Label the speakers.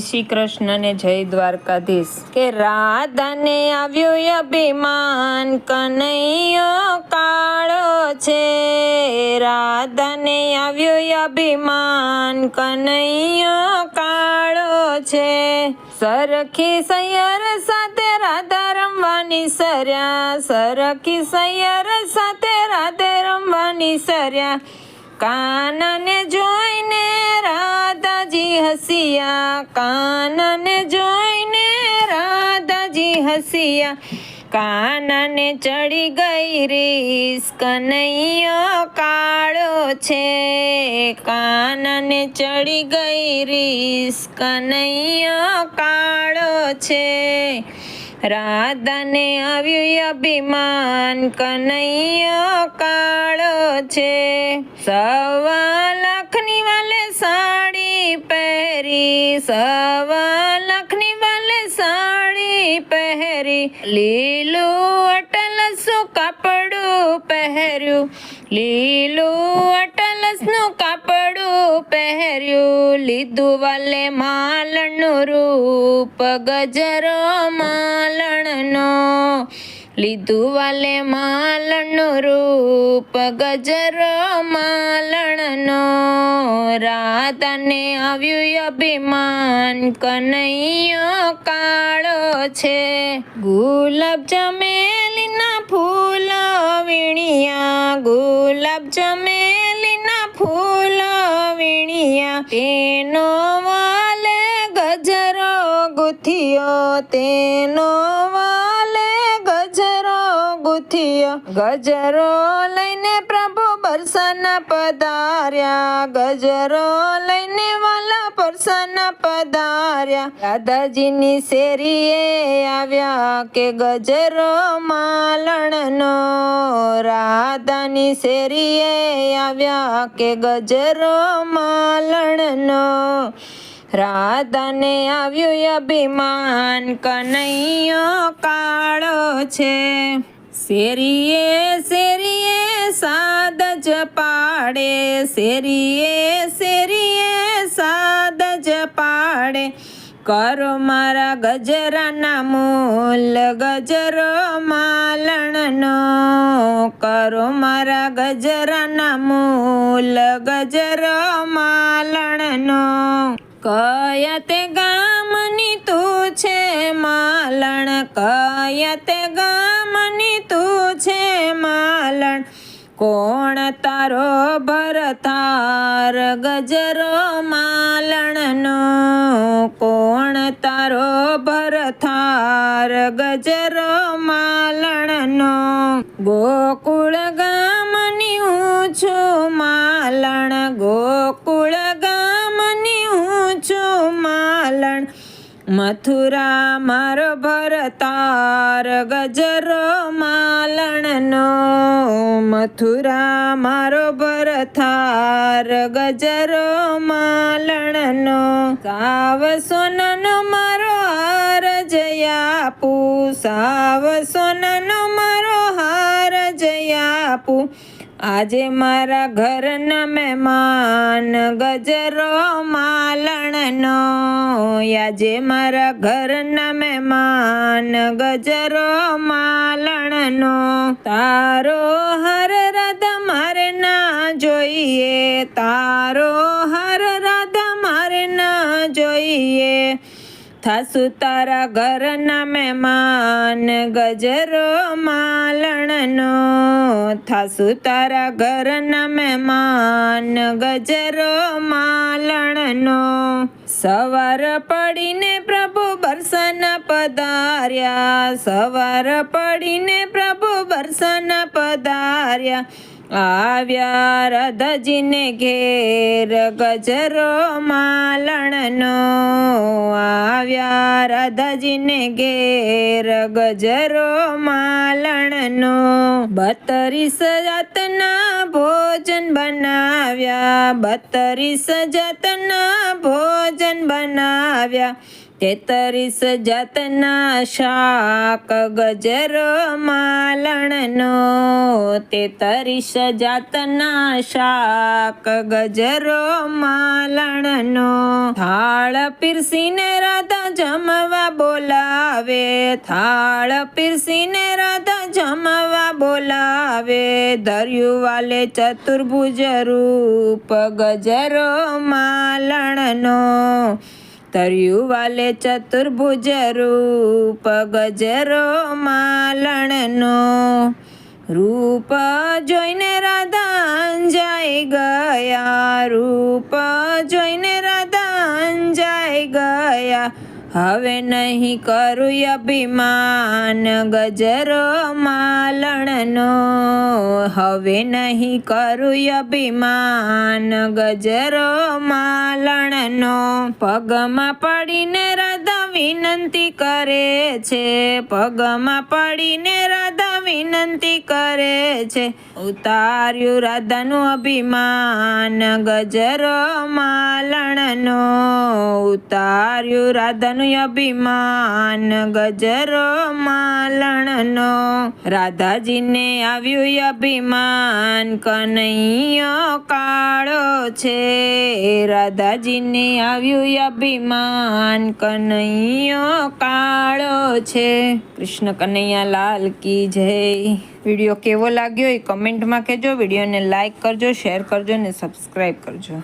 Speaker 1: શ્રી કૃષ્ણને જય દ્વારકાધીશ. કે રાધાને આવ્યું અભિમાન, કનૈયો કાળો છે. રાધાને આવ્યું અભિમાન, કનૈયો કાળો છે. સરખી સૈયર સાથે રાધા રમવાની સર્યા. સરખી સૈયર સાથે રાધે રમવાની સર્યા. કાનને જોઈને હસિયા, કાનને જોઈને રાધાજી હસિયા, કાનને ચડી ગઈ રીસ કનૈયો કાળો છે. કાનને ચડી ગઈ રીસ કનૈયો કાળો છે. રાધાને આવ્યું અભિમાન, કનૈયો કાળો છે. સવા લાખની વાલે સાડી પહેરી સવા લખની વાલે સાડી પહેરી, લીલું અટલસું કાપડું પહેર્યું? લીલું અટલસનું કાપડું પહેર્યું? લીધું વાલે માલણનું રૂપ, ગજરો માલણનો. લીધું વાલે માલણનું રૂપ ગજરો માલણનો રાધાને આવ્યું અભિમાન કનૈયો કાળો છે. ગુલાબ ચમેલીના ફૂલ વીણિયા, ગુલાબ ચમેલીના ફૂલ વીણિયા. તેનો વાલે ગજરો ગુથિયો, તેનો ગજરો લઈને પ્રભુ બરસન પધાર્યા. ગજરો લઈને વાલા પરસન પધાર્યા. દાદાજીની શેરીએ આવ્યા કે ગજરો માલણનો. રાધાની શેરીએ આવ્યા કે ગજરો માલણનો. રાધાને આવ્યું અભિમાન, કનૈયો કાળો છે. શેરીએ શેરીએ સાદ જ પાડે શેરીએ શેરીએ સાદ જ પાડે કરો મારા ગજરાના મૂલ ગજરો માલણનો કરો મારા ગજરાના મૂલ ગજરો માલણનો કયા તે ગામની તું છે માલણ કયા તે ગામની કોણ તારો ભરતાર ગજરો માલણનો? કોણ તારો ભરતાર ગજરો માલણનો? ગોકુળ ગામની હું છું માલણ ગોકુળ મથુરા મારો ભરતાર ગજરો માલણનો. મથુરા મારો ભરથાર ગજરો માલણનો. સાવ સોનનો મારો હાર જયાપુ સાવ સોનનો મારો હાર જયાપુ આજે મારા ઘરના મહેમાન ગજરો માલણનો. આજે મારા ઘરના મહેમાન ગજરો માલણનો. તારો હર રાધા મારે ના જોઈએ. તારો હર રાધા મારે ના જોઈએ. થાસુ તારા ઘરના મહેમાન ગજરો માલણનો થાસુ તારા ઘરના મહેમાન ગજરો માલણનો સવાર પડીને પ્રભુ બરસન પધાર્યા. સવાર પડીને પ્રભુ બરસન પધાર્યા. આવ્યા રાધાજીને ઘેર ગજરો માલણનો. આવ્યા રાધાજીને ઘેર ગજરો માલણનો. બત્રીસ જાતના ભોજન બનાવ્યા. બત્રીસ જાતના ભોજન બનાવ્યા. તેતરીસ જાતના શાક ગજરો માલણનો. તેતરીસ જાતના શાક ગજરો માલણનો. થાળ પીરસીને રાધા જમવા બોલાવે. થાળ પીરસીને રાધા જમવા બોલાવે ધર્યું વાલે ચતુર્ભુજ રૂપ ગજરો માલણનો. તર્યું વાલે ચતુર્ભુજ રૂપ ગજરો માલણનો. રૂપ જોઈને રાધાન જાય ગયા, રૂપ જોઈને રાધાન જાય ગયા. હવે નહીં કરું અભિમાન ગજરો માલણનો હવે નહીં કરું અભિમાન ગજરો માલણનો પગમાં પડીને રાધા વિનંતી કરે છે. પગમાં પડીને રાધા વિનંતી કરે છે. ઉતાર્યું રાધાનું અભિમાન, ગજરો માલણનો. ઉતાર્યું રાધાનું અભિમાન, ગજરો માલણનો. રાધાજીને આવ્યું અભિમાન, કનૈયો કાળો છે. રાધાજીને આવ્યું અભિમાન, કનૈયો કાળો છે. કૃષ્ણ કનૈયા લાલ કી જય. વીડિયો કેવો લાગ્યો એ કમેન્ટમાં કહેજો વિડીયોને લાઇક કરજો શેર કરજો ને સબસ્ક્રાઈબ કરજો.